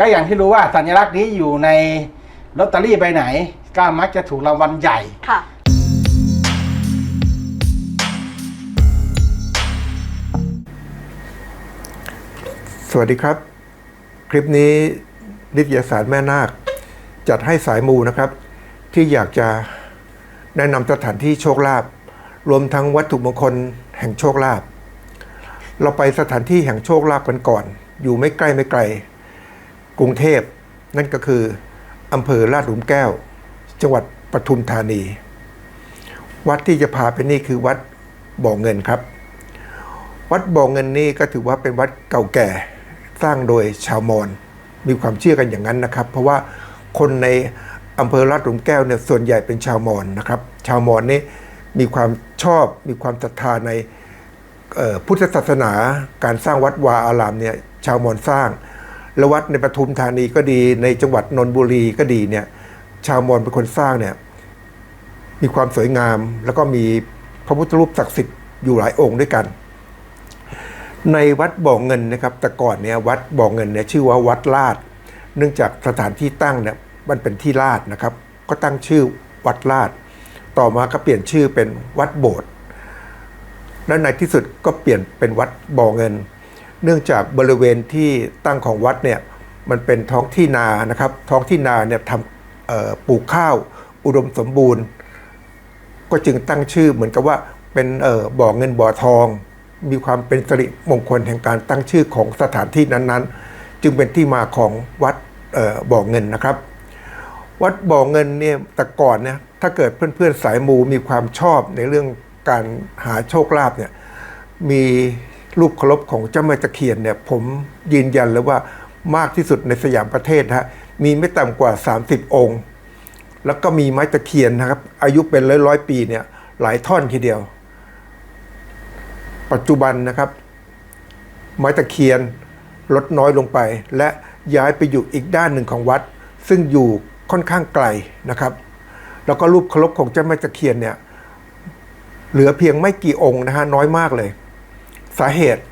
ก็อย่างที่รู้ว่าสัญลักษณ์นี้อยู่ในลอตเตอรี่ใบไหน ก็มักจะถูกรางวัลใหญ่ ค่ะ สวัสดีครับ คลิปนี้นิตยสารแม่นาค จัดให้สายมูนะครับ ที่อยากจะแนะนำสถานที่โชคลาภรวมทั้งวัตถุมงคลแห่งโชคลาภเราไปสถานที่แห่งโชคลาภกันก่อน อยู่ไม่ใกล้ไม่ไกล กรุงเทพนั่นก็คืออำเภอลาดหลุมแก้ว จังหวัดปทุมธานี วัดที่จะพาไปนี่คือวัดบ่อเงินครับ วัดบ่อเงินนี่ก็ถือว่าเป็นวัดเก่าแก่สร้างโดยชาวมอญมีความเชื่อกันอย่างนั้นนะครับ เพราะว่าคนในอำเภอลาดหลุมแก้วเนี่ยส่วนใหญ่เป็นชาวมอญนะครับ ชาวมอญนี่มีความชอบมีความศรัทธาในพุทธศาสนา การสร้างวัดวาอารามเนี่ยชาวมอญสร้าง และวัดในปทุมธานีก็ดี ในจังหวัดนนทบุรีก็ดีเนี่ย ชาวมอญเป็นคนสร้างเนี่ย มีความสวยงาม แล้วก็มีพระพุทธรูปศักดิ์สิทธิ์อยู่หลายองค์ด้วยกัน ในวัดบ่อเงินนะครับ แต่ก่อนเนี่ยวัดบ่อเงินเนี่ยชื่อว่าวัดลาด เนื่องจากสถานที่ตั้งเนี่ยมันเป็นที่ลาดนะครับ ก็ตั้งชื่อวัดลาด ต่อมาก็เปลี่ยนชื่อเป็นวัดโบสถ์และในที่สุดก็เปลี่ยนเป็นวัดบ่อเงิน เนื่องจากบริเวณที่ตั้งของวัดเนี่ยมันเป็นท้องที่นานะครับ ท้องที่นาเนี่ยทำปลูกข้าวอุดมสมบูรณ์ ก็จึงตั้งชื่อเหมือนกับว่าเป็นบ่อเงินบ่อทอง มีความเป็นสิริมงคลแห่งการตั้งชื่อของสถานที่นั้นๆ จึงเป็นที่มาของวัดบ่อเงินนะครับ วัดบ่อเงินเนี่ยแต่ก่อนเนี่ยถ้าเกิดเพื่อนๆสายมูมีความชอบในเรื่องการหาโชคลาภเนี่ยมี รูปเคารพของเจ้าแม่ตะเคียนเนี่ยผมยืนยันเลยว่ามากที่สุดในสยามประเทศฮะมีไม่ต่ำกว่า 30 องค์ แล้วก็มีไม้ตะเคียนนะครับ อายุเป็นร้อยร้อยปีเนี่ยหลายท่อนทีเดียว ปัจจุบันนะครับ ไม้ตะเคียนลดน้อยลงไป และย้ายไปอยู่อีกด้านหนึ่งของวัด ซึ่งอยู่ค่อนข้างไกลนะครับ แล้วก็รูปเคารพของเจ้าแม่ตะเคียนเนี่ยเหลือเพียงไม่กี่องค์นะฮะน้อยมากเลย สาเหตุ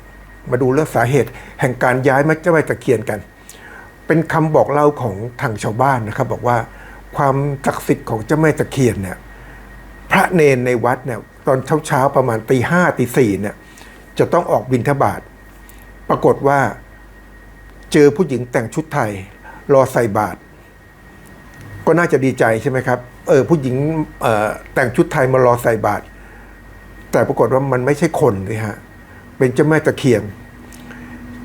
มาดูเรื่องสาเหตุแห่งการย้ายเจ้าแม่ตะเคียนกัน เป็นคำบอกเล่าของทางชาวบ้านนะครับบอกว่าความศักดิ์สิทธิ์ของเจ้าแม่ตะเคียนเนี่ยพระเนนในวัดเนี่ยตอนเช้าๆประมาณตีห้าตีสี่เนี่ยจะต้องออกบิณฑบาตปรากฏว่าเจอผู้หญิงแต่งชุดไทย รอใส่บาตรก็น่าจะดีใจใช่ไหมครับเออผู้หญิงแต่งชุดไทยมารอใส่บาตรแต่ปรากฏว่ามันไม่ใช่คนเลยฮะ เป็นเจ้าแม่ตะเคียน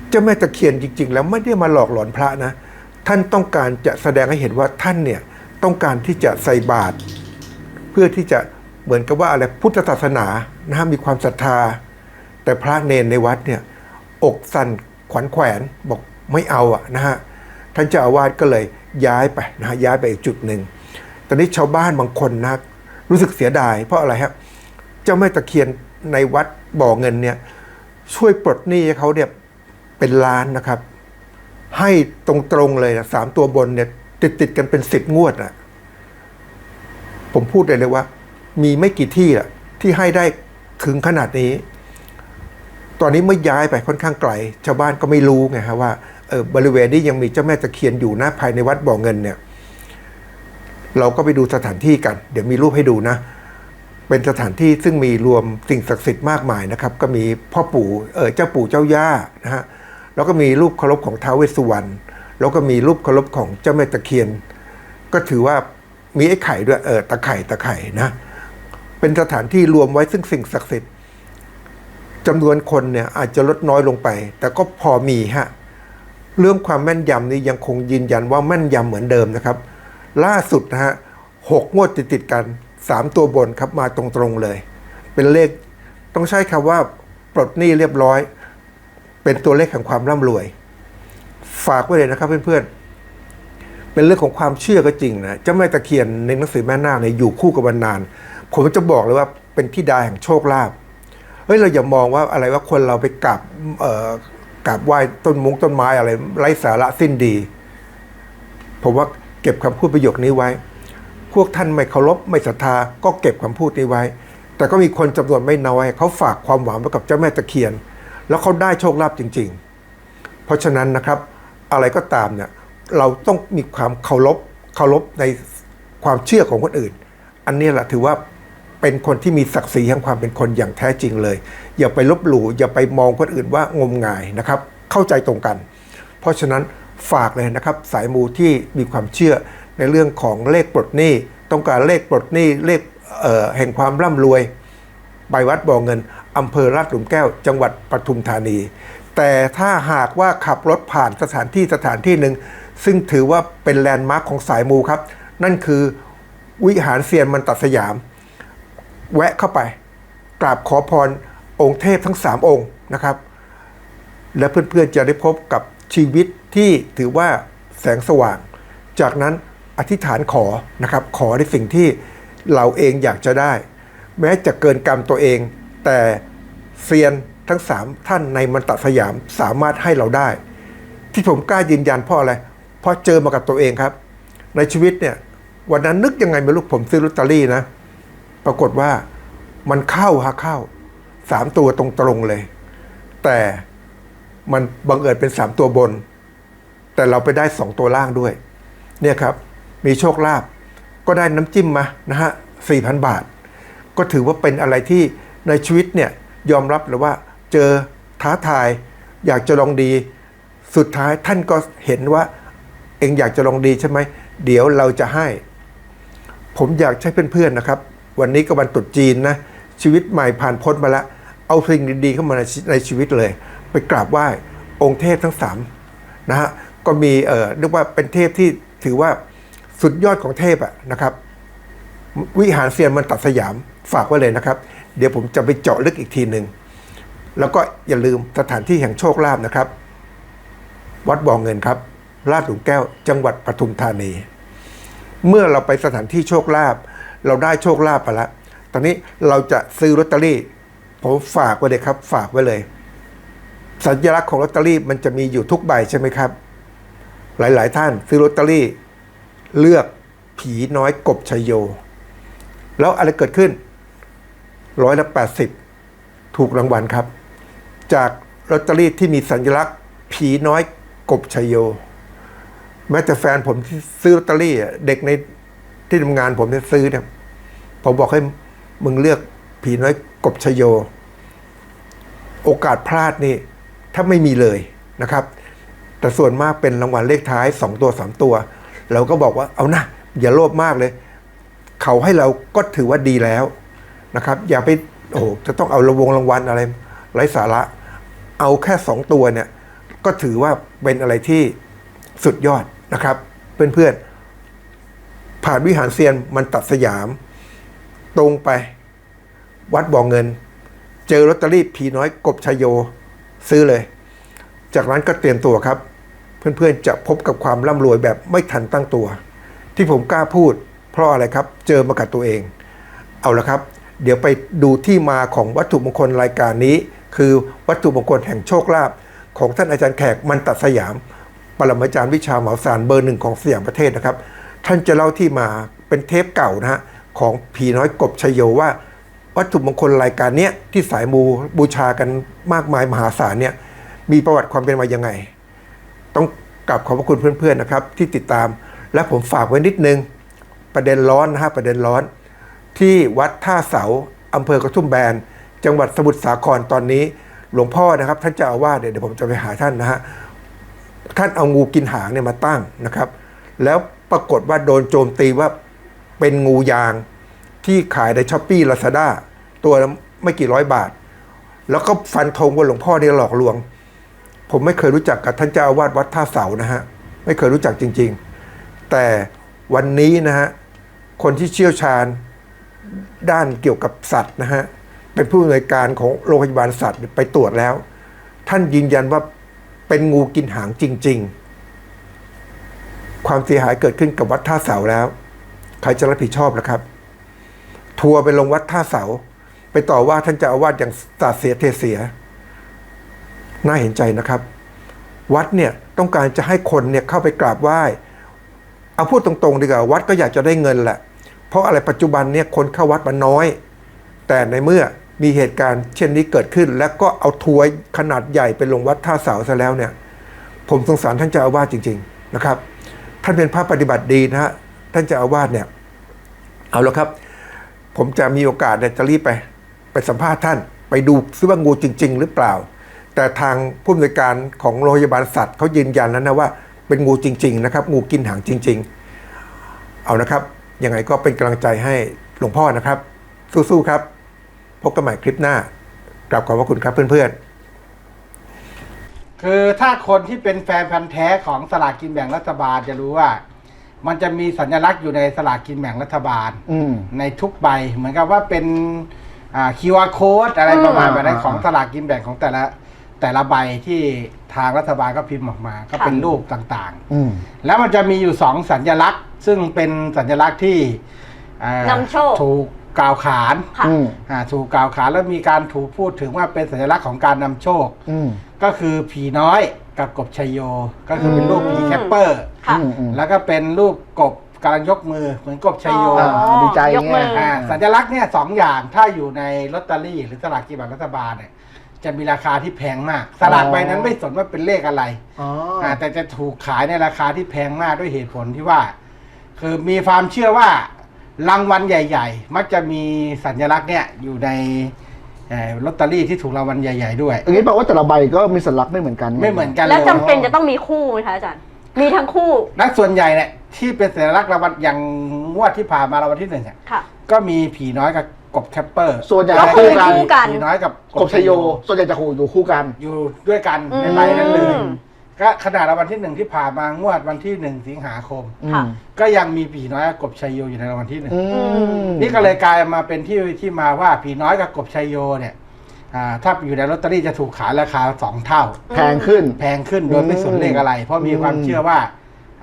เจ้าแม่ตะเคียนจริง ๆ แล้วไม่ได้มาหลอกหลอนพระนะ ท่านต้องการจะแสดงให้เห็นว่าท่านเนี่ยต้องการที่จะใส่บาตรเพื่อที่จะเหมือนกับว่าอะไรพุทธศาสนานะฮะมีความศรัทธา แต่พระเนนในวัดเนี่ยอกสั่นขวัญแขวนบอกไม่เอาอะนะฮะท่านเจ้าอาวาสก็เลยย้ายไปนะฮะย้ายไปอีกจุดหนึ่งตอนนี้ชาวบ้านบางคนนะรู้สึกเสียดาย เพราะอะไรครับเจ้าแม่ตะเคียนในวัดบ่อเงินเนี่ย ช่วยปลดหนี้ให้เขาเนี่ยเป็นล้านนะครับ ให้ตรงๆเลยนะสามตัวบนเนี่ยติดติดๆกันเป็นสิบงวดอะผมพูดเลยเลยว่า มีไม่กี่ที่อะที่ให้ได้ถึงขนาดนี้ ตอนนี้เมื่อย้ายไปค่อนข้างไกล ชาวบ้านก็ไม่รู้ไงฮะว่าเออบริเวณนี้ยังมีเจ้าแม่ตะเคียนอยู่นะภายในวัดบ่อเงินเนี่ย เราก็ไปดูสถานที่กัน เดี๋ยวมีรูปให้ดูนะ เป็นสถานที่ซึ่งมีรวมสิ่งศักดิ์สิทธิ์มากมายนะครับ ก็มีพ่อปู่เออเจ้าปู่เจ้าย่านะฮะแล้วก็มีรูปเคารพของท้าวเวสสุวรรณแล้วก็มีรูปเคารพของเจ้าแม่ตะเคียน ก็ถือว่ามีไอ้ไข่ด้วยเออตะไข่ตะไข่นะเป็นสถานที่รวมไว้ซึ่งสิ่งศักดิ์สิทธิ์จำนวนคนเนี่ยอาจจะลดน้อยลงไป แต่ก็พอมีฮะเรื่องความแม่นยำนี้ยังคงยืนยันว่าแม่นยำเหมือนเดิมนะครับ ล่าสุดนะฮะหกงวดติดติดกัน สามตัวบนครับมาตรงๆเลย เป็นเลขต้องใช้คำว่าปลดหนี้เรียบร้อย เป็นตัวเลขแห่งความร่ำรวย ฝากไว้เลยนะครับเพื่อนๆ เป็นเรื่องของความเชื่อก็จริงนะเจ้าแม่ตะเคียนในหนังสือแม่นาคเนี่ยอยู่คู่กับมันนาน ผมจะบอกเลยว่าเป็นที่ดาแห่งโชคลาภเฮ้ยเราอย่ามองว่าอะไรว่าคนเราไปกราบเอ่อกราบไหว้ต้นมุงต้นไม้อะไรไร้สาระสิ้นดี ผมว่าเก็บคำพูดประโยคนี้ไว้ พวกท่านไม่เคารพไม่ศรัทธาก็เก็บคำพูดนี้ไว้ แต่ก็มีคนจำนวนไม่น้อยเขาฝากความหวังไว้กับเจ้าแม่ตะเคียน แล้วเขาได้โชคลาภจริง ๆ เพราะฉะนั้นนะครับอะไรก็ตามเนี่ยเราต้องมีความเคารพเคารพในความเชื่อของคนอื่น อันนี้แหละถือว่าเป็นคนที่มีศักดิ์ศรีแห่งความเป็นคนอย่างแท้จริงเลย อย่าไปลบหลู่อย่าไปมองคนอื่นว่างมงายนะครับ เข้าใจตรงกัน เพราะฉะนั้นฝากเลยนะครับ สายมูที่มีความเชื่อ ในเรื่องของเลขปลดหนี้ ต้องการเลขปลดหนี้เลขเแห่งความร่ำรวย ไปวัดบ่อเงินอำเภอลาดหลุมแก้ว จังหวัดปทุมธานี แต่ถ้าหากว่าขับรถผ่านสถานที่สถานที่หนึ่ง ซึ่งถือว่าเป็นแลนด์มาร์คของสายมูครับ นั่นคือวิหารเซียนมันตัดสยาม แวะเข้าไป กราบขอพรองค์เทพทั้งสามองค์นะครับ และเพื่อนๆจะได้พบกับชีวิตที่ถือว่าแสงสว่าง จากนั้น อธิษฐานขอนะครับขอในสิ่งที่เราเองอยากจะได้ แม้จะเกินกรรมตัวเอง แต่เซียนทั้งสามท่านในมันตสยามสามารถให้เราได้ ที่ผมกล้ายืนยันเพราะอะไร เพราะเจอมากับตัวเองครับ ในชีวิตเนี่ยวันนั้นนึกยังไงไม่รู้ผมซื้อลอตเตอรี่นะ ปรากฏว่ามันเข้าฮะเข้าสามตัวตรงๆเลย แต่มันบังเอิญเป็นสามตัวบน แต่เราไปได้สองตัวล่างด้วย เนี่ยครับ มีโชคลาภก็ได้น้ำจิ้มมานะฮะสี่พันบาท ก็ถือว่าเป็นอะไรที่ในชีวิตเนี่ยยอมรับเลยว่าเจอท้าทาย อยากจะลองดี สุดท้ายท่านก็เห็นว่า เองอยากจะลองดีใช่ไหมเดี๋ยวเราจะให้ ผมอยากใช้เพื่อนๆนะครับ วันนี้ก็วันตรุษจีนนะชีวิตใหม่ผ่านพ้นมาแล้วเอาสิ่งดีๆเข้ามาในชีในชีวิตเลย ไปกราบไหว้องค์เทพทั้งสามนะฮะก็มีเอ่อเรียกว่าเป็นเทพที่ถือว่า สุดยอดของเทพอะนะครับ วิหารเซียนมันตัดสยามฝากไว้เลยนะครับ เดี๋ยวผมจะไปเจาะลึกอีกทีหนึ่งแล้วก็อย่าลืมสถานที่แห่งโชคลาภนะครับ วัดบ่อเงินครับลาดหลุมแก้วจังหวัดปทุมธานี เมื่อเราไปสถานที่โชคลาภเราได้โชคลาภไปแล้วตอนนี้เราจะซื้อลอตเตอรี่ ผมฝากไว้เลยครับ ฝากไว้เลย สัญลักษณ์ของลอตเตอรี่มันจะมีอยู่ทุกใบใช่ไหมครับ หลาย ๆ ท่านซื้อลอตเตอรี่ เลือกผีน้อยกบชยโย แล้วอะไรเกิดขึ้นร้อยละแปดสิบถูกรางวัลครับ จากลอตเตอรี่ที่มีสัญลักษณ์ ผีน้อยกบชยโย แม้แต่แฟนผมที่ซื้อลอตเตอรี่เด็กในที่ทำงานผมที่ซื้อเนี่ยผมบอกให้มึงเลือกผีน้อยกบชยโย โอกาสพลาดนี่ถ้าไม่มีเลยนะครับ แต่ส่วนมากเป็นรางวัลเลขท้ายสองตัวสามตัว เราก็บอกว่าเอานะอย่าโลภมากเลย เขาให้เราก็ถือว่าดีแล้วนะครับ อย่าไปโอ้โหจะต้องเอาระวงรางวัลอะไรไร้สาระ เอาแค่สองตัวเนี่ย ก็ถือว่าเป็นอะไรที่สุดยอดนะครับ เพื่อนๆ ผ่านวิหารเซียนมันตัดสยาม ตรงไป วัดบ่อเงิน เจอลอตเตอรี่ผีน้อยกบชยโย ซื้อเลย จากนั้นก็เตรียมตัวครับ เพื่อนๆจะพบกับความร่ำรวยแบบไม่ทันตั้งตัว ที่ผมกล้าพูด เพราะอะไรครับเจอมากับตัวเอง เอาละครับ เดี๋ยวไปดูที่มาของวัตถุมงคลรายการนี้ คือวัตถุมงคลแห่งโชคลาภของท่านอาจารย์แขกมันตัดสยาม ปรมาจารย์วิชาเหมาสารเบอร์หนึ่งของสยามประเทศนะครับ ท่านจะเล่าที่มาเป็นเทปเก่านะฮะของผีน้อยกบชยโยว่า วัตถุมงคลรายการเนี้ยที่สายมูบูชากันมากมายมหาศาลเนี่ยมีประวัติความเป็นมายังไง ต้อง กลับขอบพระคุณเพื่อนๆนะครับที่ติดตาม และผมฝากไว้นิดนึง ประเด็นร้อนนะฮะประเด็นร้อน ที่วัดท่าเสาอำเภอกระทุ่มแบน จังหวัดสมุทรสาครตอนนี้ หลวงพ่อนะครับ ท่านเจ้าอาวาสเนี่ยเดี๋ยวผมจะไปหาท่านนะฮะท่านเอางูกินหางเนี่ยมาตั้งนะครับ แล้วปรากฏว่าโดนโจมตีว่าเป็นงูยางที่ขายในช้อปปี้ลาซาด้าตัวไม่กี่ร้อยบาท แล้วก็ฟันธงว่าหลวงพ่อเนี่ยหลอกลวง ผมไม่เคยรู้จักกับท่านเจ้าอาวาสวัดท่าเสานะฮะไม่เคยรู้จักจริง ๆ แต่วันนี้นะฮะคนที่เชี่ยวชาญด้านเกี่ยวกับสัตว์นะฮะเป็นผู้อำนวยการของโรงพยาบาลสัตว์ไปตรวจแล้ว ท่านยืนยันว่าเป็นงูกินหางจริง ๆ ความเสียหายเกิดขึ้นกับวัดท่าเสาแล้ว ใครจะรับผิดชอบล่ะครับ ทัวร์ไปลงวัดท่าเสา ไปต่อว่าท่านเจ้าอาวาสอย่างสาดเสียเทเสีย น่าเห็นใจนะครับ วัดเนี่ยต้องการจะให้คนเนี่ยเข้าไปกราบไหว้เอาพูดตรงๆดีกว่าวัดก็อยากจะได้เงินแหละ เพราะอะไรปัจจุบันเนี่ยคนเข้าวัดมันน้อย แต่ในเมื่อมีเหตุการณ์เช่นนี้เกิดขึ้น แล้วก็เอาทัวร์ขนาดใหญ่ไปลงวัดท่าเสาซะแล้วเนี่ย ผมสงสารท่านเจ้าอาวาสจริง ๆนะครับ ท่านเป็นพระปฏิบัติดีนะฮะท่านเจะอาวาสเนี่ยเอาแล้วครับ ผมจะมีโอกาสเนี่ยจะรีบไป ไปสัมภาษณ์ท่าน ไปดูซิว่างูจริง ๆ หรือเปล่า แต่ทางผู้อำนวยการของโรงพยาบาลสัตว์เขายืนยันแล้วนะว่าเป็นงูจริง ๆ นะครับ งูกินหางจริง ๆ เอานะครับ ยังไงก็เป็นกำลังใจให้หลวงพ่อนะครับ สู้ๆครับ พบกันใหม่คลิปหน้ากราบขอบพระคุณครับเพื่อนๆคือถ้าคนที่เป็นแฟนพันธ์แท้ของสลากกินแบ่งรัฐบาลจะรู้ว่า มันจะมีสัญลักษณ์อยู่ในสลากกินแบ่งรัฐบาลอืมในทุกใบ เหมือนกับว่าเป็นอ่า QR code อะไรประมาณแบบนั้นอ่าของสลากกินแบ่งของแต่ละ แต่ละใบที่ทางรัฐบาลก็พิมพ์ออกมา ก็เป็นรูปต่างอืมๆ แล้วมันจะมีอยู่สองสัญลักษณ์ ซึ่งเป็นสัญลักษณ์ที่อ่านำโชค ถูกกล่าวขานค่ะ อืมอ่าถูกกล่าวขานแล้วมีการถูกพูดถึงว่าเป็นสัญลักษณ์ของการนำโชค อืมก็คือผีน้อยกับกบชัยโย ก็คือเป็นรูปผีแคปเปอร์ ค่ะ อืมอืม แล้วก็เป็นรูปกบกำลังยกมือเหมือนกบชัยโยอ๋อดีใจยกมือไงอ่าสัญลักษณ์เนี่ยสองอย่างถ้าอยู่ในลอตเตอรี่หรือสลากกินแบ่งรัฐบาลเนี่ย จะมีราคาที่แพงมาก สลากใบนั้นไม่สนว่าเป็นเลขอะไรอ๋ออ่าแต่จะถูกขายในราคาที่แพงมากด้วยเหตุผลที่ว่า คือมีความเชื่อว่ารางวัลใหญ่ ๆ มักจะมีสัญลักษณ์เนี่ยอยู่ในเอ่อลอตเตอรี่ที่ถูกรางวัลใหญ่ ๆ ด้วย อย่างนี้แปลว่าแต่ละใบก็มีสัญลักษณ์ไม่เหมือนกันไม่เหมือนกันแล้วเลยจำเป็นจะต้องมีคู่ไหมคะอาจารย์ มีทั้งคู่นักส่วนใหญ่เนี่ยที่เป็นสัญลักษณ์รางวัลอย่างงวดที่ผ่านมารางวัลที่หนึ่งเนี่ย ค่ะ ก็มีผีน้อยกับ กบแคปเปอร์ส่วนใหญ่ก็คือคู่ กัน ผีน้อยกับกบชโย ส่วนใหญ่จะคู่อยู่คู่กัน อยู่ด้วยกันอืม ในใบนั้นเลยก็ขนาดรางวัลที่หนึ่งที่ผ่านมางวดวันที่หนึ่งสิงหาคมอืค่ะมก็ยังมีผีน้อยกับกบชัยโยอยู่ในรางวัลที่หนึ่งอืมนี่ก็เลยกลายมาเป็นที่ที่มาว่าผีน้อยกับกบชัยโยเนี่ยอ่าถ้าอยู่ในลอตเตอรี่จะถูกขายราคาสองเท่า แพงขึ้น แพงขึ้นโดยไม่สนเลขอะไร เพราะมีความเชื่อว่า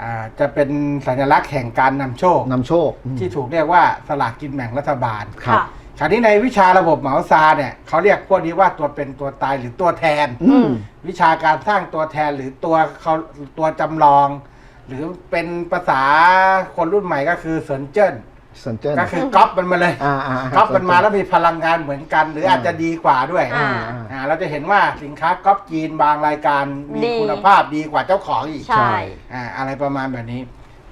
อ่าจะเป็นสัญลักษณ์แห่งการนำโชคนำโชคอืมที่ถูกเรียกว่าสลากกินแบ่งรัฐบาลครับค่ะ คราวนี้ในวิชาระบบเหมาซาเนี่ยเขาเรียกพวกนี้ว่าตัวเป็นตัวตายหรือตัวแทน อืม วิชาการสร้างตัวแทนหรือตัวเขาตัวจำลอง หรือเป็นภาษาคนรุ่นใหม่ก็คือเซินเจิ้นสัญเจิ้นก็คือก๊อปมันมาเลยอ่าอ่าก๊อปมันมาแล้วมีพลังงานเหมือนกัน หรืออาจจะดีกว่าด้วยอ่าอ่าเราจะเห็นว่าสินค้าก๊อปจีนบางรายการมีดี คุณภาพดีกว่าเจ้าของอีก ใช่ อ่าอะไรประมาณแบบนี้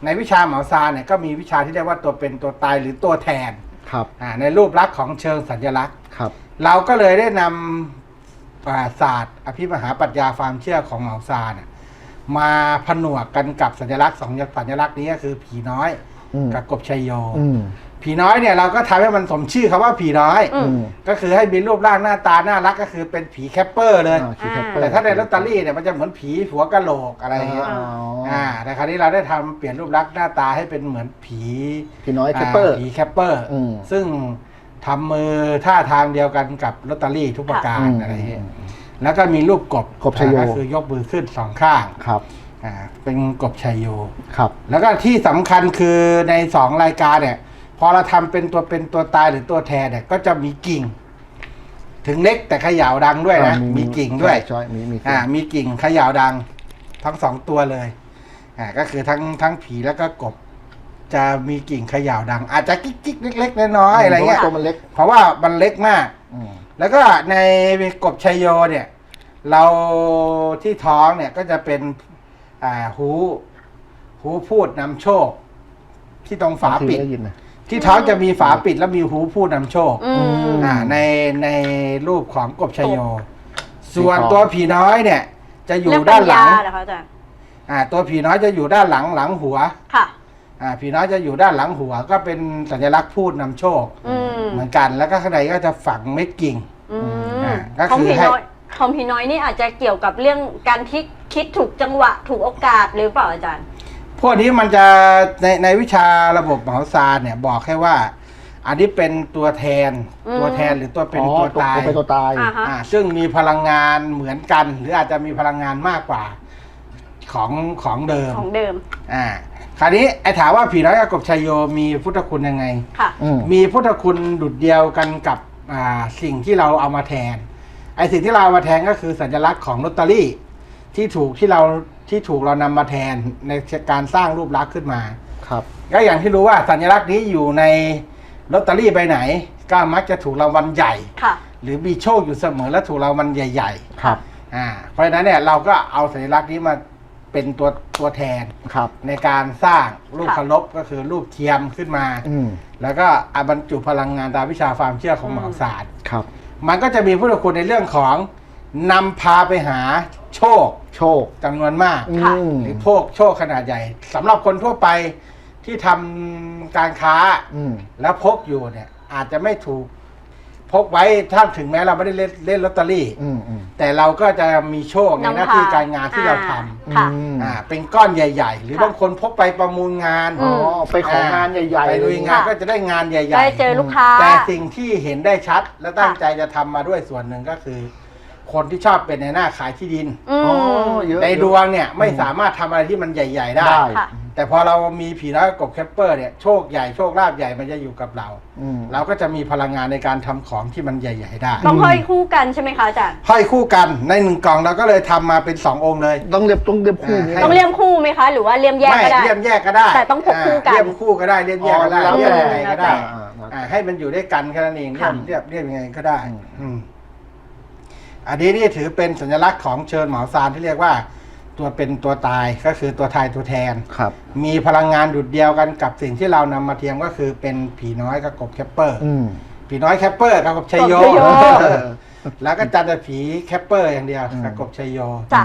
ในวิชาเหมาซาเนี่ยก็มีวิชาที่เรียกว่าตัวเป็นตัวตายหรือตัวแทน ครับอ่าในรูปลักษณ์ของเชิงสัญลักษณ์ครับ เราก็เลยได้นำอ่าศาสตร์ อภิมหาปรัชญาความเชื่อของเหมาซาเนี่ยมาผนวกกันกับสัญลักษณ์สองสัญลักษณ์นี้ก็คือผีน้อยอืมกับกบชัยโยอืม ผีน้อยเนี่ยเราก็ทำให้มันสมชื่อคำว่าผีน้อยอืมอืม ก็คือให้มีรูปร่างหน้าตาน่ารักก็คือเป็นผีแคปเปอร์เลย อ่าคีย์แคปเปอร์ แต่ถ้าในลอตเตอรี่เนี่ยมันจะเหมือนผีหัวกะโหลกอะไรอย่างเงี้ย อ๋ออ่อ่า แต่คราวนี้เราได้ทำเปลี่ยนรูปลักษณ์หน้าตาให้เป็นเหมือนผีพี่น้อยแคปเปอร์าผีแคปเปอร์ อืม ซึ่งทำมือท่าทางเดียวกันกับลอตเตอรี่ทุกประการอืมอะไรอย่างเงี้ย แล้วก็มีรูปกบกบชัยโย อ่าก็คือยกมือขึ้นสองข้าง ครับอ่า เป็นกบชัยโย ครับ แล้วก็ที่สำคัญคือในสองรายการเนี่ย พอเราทำเป็นตัวเป็นตัวตายหรือตัวแทนเนี่ยก็จะมีกิ่ง ถึงเล็กแต่เขย่าดังด้วยนะอ่ามีกิ่งด้วยใช่ใช่มีมีกิ่งอ่า มีกิ่งเขย่าดัง ทั้งสองตัวเลยอ่าก็คือทั้งทั้งผีแล้วก็กบ จะมีกิ่งเขย่าดัง อาจจะกิ๊กกิ๊กเล็กๆน้อยๆอะไรเงี้ยพาว่าตัวมันเล็ก เพราะว่ามันเล็กมากอืมแล้วก็ในกบชัยโยเนี่ย เราที่ท้องเนี่ยก็จะเป็นอ่าหู หูพูดนำโชค ที่ตรงฝาปิดบงทีได้ยินนะ ที่ท้องจะมีฝาปิดแล้วมีหูพูดนำโชคอืม อ่าในในรูปของกบชัยโย ส่วนสีทองตัวผีน้อยเนี่ย จะอยู่เรื่องด้าปันญหลัญางเหรอคะอาจารย์อ่า ตัวผีน้อยจะอยู่ด้านหลังหลังหัว ค่ะ อ่า ผีน้อยจะอยู่ด้านหลังหัว ก็เป็นสัญลักษณ์พูดนำโชค อืมเหมือนกันแล้วก็ข้างในก็จะฝังเม็ดกิ่ง อืมอ่าก็ของคือผีให้ น้อยของผีน้อยนี่อาจจะเกี่ยวกับเรื่องการคิดคิดถูกจังหวะถูกโอกาสหรือเปล่าอาจารย์ พวกนี้มันจะในในวิชาระบบเหมาซานเนี่ยบอกแค่ว่า อันนี้เป็นตัวแทนอืม ตัวแทนหรือตัวเป็นอ๋อตัวตาย เป็นตัวตาย อ่าฮะ อ่าซึ่งมีพลังงานเหมือนกัน หรืออาจจะมีพลังงานมากกว่าของของเดิมของเดิมอ่าคราวนี้ไอ้ถามว่าผีน้อยกับกบชัยโยมีพุทธคุณยังไง ค่ะ อืมมีพุทธคุณดุดเดียวกันกับอ่าสิ่งที่เราเอามาแทนไอ้สิ่งที่เราเอามาแทนก็คือสัญลักษณ์ของลอตเตอรี่ ที่ถูกที่เราที่ถูกเรานำมาแทนในการสร้างรูปลักษณ์ขึ้นมา ครับ ก็อย่างที่รู้ว่าสัญลักษณ์นี้อยู่ในลอตเตอรี่ใบไหน ก็มักจะถูกรางวัลใหญ่ ค่ะ หรือมีโชคอยู่เสมอและถูกรางวัลใหญ่ครับ ๆอ่าเพราะฉะนั้นเนี่ยเราก็เอาสัญลักษณ์นี้มาเป็นตัวตัวแทนครับ ในการสร้างรูปค่ะ เคารพก็คือรูปเทียมขึ้นมา อืม แล้วก็เอาบรรจุพลังงานตามวิชาความเชื่อของหมอศาสตร์ ครับ มันก็จะมีพุทธคุณในเรื่องของนำพาไปหาโชค โชคจำนวนมาก อืค่ะ ม หรือโชคโชคขนาดใหญ่สำหรับคนทั่วไปที่ทำการค้า อืม แล้วพกอยู่เนี่ย อาจจะไม่ถูก พกไว้ถ้าถึงแม้เราไม่ได้เล่นเล่นลอตเตอรี่ อืม อืม แต่เราก็จะมีโชคในหน้าที่การงานที่เราทค่ะ อืมำอ่าเป็นก้อนใหญ่ ๆ หรือค่ะ บางคนพกไปประมูลงานอ๋อ ไปของานใหญ่ๆไปลุยงานค่ะก็จะได้งานใหญ่ ได้เจอลูกค้า แต่สิ่งที่เห็นได้ชัดและตั้งใจจะทำมาด้วยส่วนหนึ่งก็คือ คนที่ชอบเป็นในหน้าขายที่ดิน อือ๋อมเยอะในดวงเนี่ยไม่สามารถทำอะไรที่มันใหญ่ ๆ ได้ ได้ค่ะ แต่พอเรามีผีน้อยกบแคปเปอร์เนี่ยโชคใหญ่โชคลาภใหญ่มันจะอยู่กับเรา อืม เราก็จะมีพลังงานในการทำของที่มันใหญ่ ๆ ได้ต้องห้อยคู่กันใช่ไหมคะอาจารย์ ห้อยคู่กันในหนึ่งกล่องเราก็เลยทำมาเป็นสององค์เลย ต้องเรียบต้องเรียบคู่นี้ให้ต้องเลี่ยมคู่ไหมคะ หรือว่าเลี่ยมแยกไม่ก็ได้ เลี่ยมแยกก็ได้แต่ต้องพกคู่กันาเลี่ยมคู่ก็ได้เลี่ยมแยกก็ได้อ๋อเลี่ยมยังไงก็ได้อ่าอ่าอ่าให้มันอยู่ด้วยกันแค่นั้นเองเลี่ยค่ะมเรียบเรียบยังไงก็ได้อืม อืมอันนี้นี่ถือเป็นสัญลักษณ์ของเชิญหมอซานที่เรียกว่า ตัวเป็นตัวตายก็คือตัวทายตัวแทน ครับ มีพลังงานดุดเดียวกันกับสิ่งที่เรานำมาเทียมก็คือเป็นผีน้อยกับกบแคปเปอร์ อืม ผีน้อยแคปเปอร์กับกบชัยโยกบชัยโย เออแล้วก็จันทร์ผีแคปเปอร์อย่างเดียวอืม กับกบชัยโย จ้ะ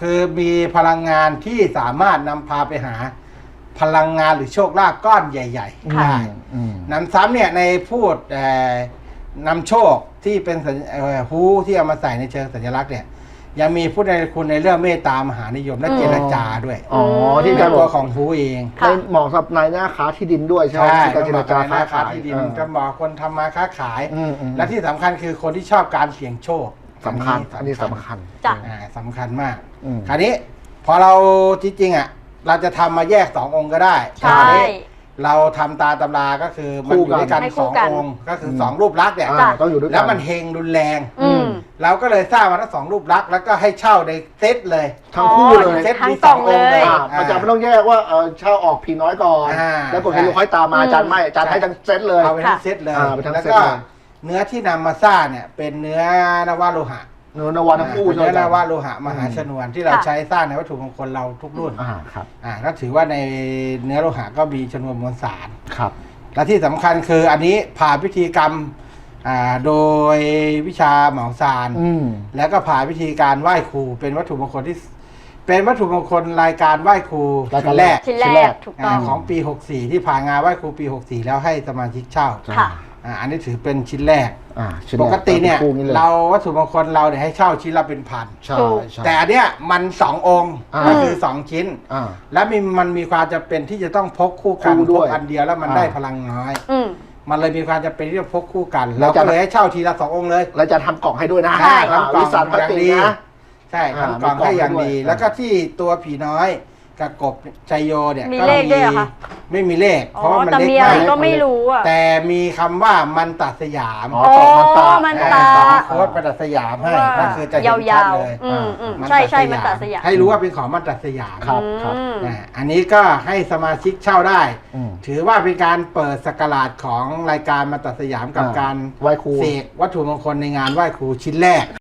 คือมีพลังงานที่สามารถนำพาไปหา พลังงานหรือโชคลาภก้อนใหญ่ ๆ ค่ะ ได้ อืม นำซ้ำเนี่ยในพูดเอ่อนำโชค ที่เป็นสัญเอ่อฮูที่เอามาใส่ในเชิงสัญลักษณ์เนี่ยยังมีพูดในคุณในเรื่องเมตตามหานิยมและอืมเจรจาด้วยอ๋อที่เป็จะนบตัอวกของฮูเองค่ะในเหมาะกับนายหน้าค้าที่ดินด้วยใช่ไหมใช่ที่การเจรจาค้าค้าขาขายยที่ดินเออจะบอกคนทำมาค้าขายอืมอืมและที่สำคัญคือคนที่ชอบการเสี่ยงโชคสำคัญอันนี้สำคัญจ้ะอ่าสำคัญมากอืมคราวนี้พอเราจริงๆอะเราจะทำมาแยกสององค์ก็ได้ใช่คราวนี้ เราทำตาตำราก็คือมันอยู่ด้วยกันให้คู่สองกัน องค์ก็คือสองรูปลักษณ์เนี่ยอ่าต้องอยู่ด้วยกันแล้วมันเฮงรุนแรง อืม เราก็เลยสร้างมาทั้งสองรูปลักษณ์แล้วก็ให้เช่าในเซตเลย ทั้งคู่เลยเซตทั้งมีกสล่อองงองค์เลเลย ย อ่ามันจะไม่ต้องแยกว่าเออเช่าออกผีน้อยก่อน อ่า แล้วก็เฮลูค่อยตามมาอาจารย์ไม่อาจารย์ให้ทั้งเซตเลย เอาไปทั้งเซตเลยอ่าไปทั้งแล้วเซตก็เลย เนื้อที่นำมาสร้างเนี่ยเป็นเนื้อนวโลหะเนื้อนวาทั้งคู่เนใช่ไหมเนื้ออานจาโลหะมหาชนวนที่เราค่ะ ใช้สร้างในวัตถุมงคลเราทุกรุ่นอ่าครับอ่าก็ถือว่าในเนื้อโลหะก็มีชนวนมวลสาร ครับ และที่สำคัญคืออันนี้ผ่านพิธีกรรมอ่าโดยวิชาเหมาซาน อืม แล้วก็ผ่านพิธีการไหว้ครูเป็นวัตถุมงคลที่ เป็นวัตถุมงคลรายการไหว้ครูรายการแรก ชิ้นแรกถูกต้อาง ของปี 64 ที่ผ่านงานไหว้ครูปี 64 แล้วให้สมาชิกเช่า ค่ะ อ่าอันนี้ถือเป็นชิ้นแรก อ่าชิ้นปแรกติเนี่ยคู่ลเราวัตถุมงคลเราเนี่ยให้เช่าชิ้นละเป็นพัน ใช่ถูกใช่ แต่อันเนี้ยมันสององค์อ่า ก็คือสองชิ้น อ่า และมีมันมีความจำเป็นที่จะต้องพกคู่กันคู่พด้วยกอันเดียวแล้วมันอ่า ได้พลังน้อย อืม มันเลยมีความจำเป็นที่จะพกคู่กันแล้เราวจะก็เลยให้เช่าทีละสององค์เลย แล้วจะทำกล่องให้ด้วยนะใช่อ่าทำกล่องวิสานพลาสติกอย่างดี นะ ใช่อ่าทำกล่องให้อย่างดี มีกล่องให้ด้วย แล้วก็ที่ตัวผีน้อยกับกบชัยโยเนี่ยมีก็เลขด้วยเหรอคะ ไม่มีเลข เพอ๋อราะว่ามันแต่เล็กมีอะไรมากก็ไม่รู้อะ แต่มีคำว่ามันตัดสยามอ๋อโอ้ต่อมันตามันอ่ตามีโค้ดมันตัดสยามให้ก็คือจะเห็นชัดยาวเลยๆอืมอืมมันใช่ใช่ตัมันดตัดสยามให้รู้ว่าเป็นของมันตัดสยามครับ ครับ อืมอ่าอันนี้ก็ให้สมาชิกเช่าได้ อืม ถือว่าเป็นการเปิดสกราชของรายการมาตัดสยามกับอ่าการไหว้ครู เสกวัตถุมงคลในงานไหว้ครูชิ้นแรก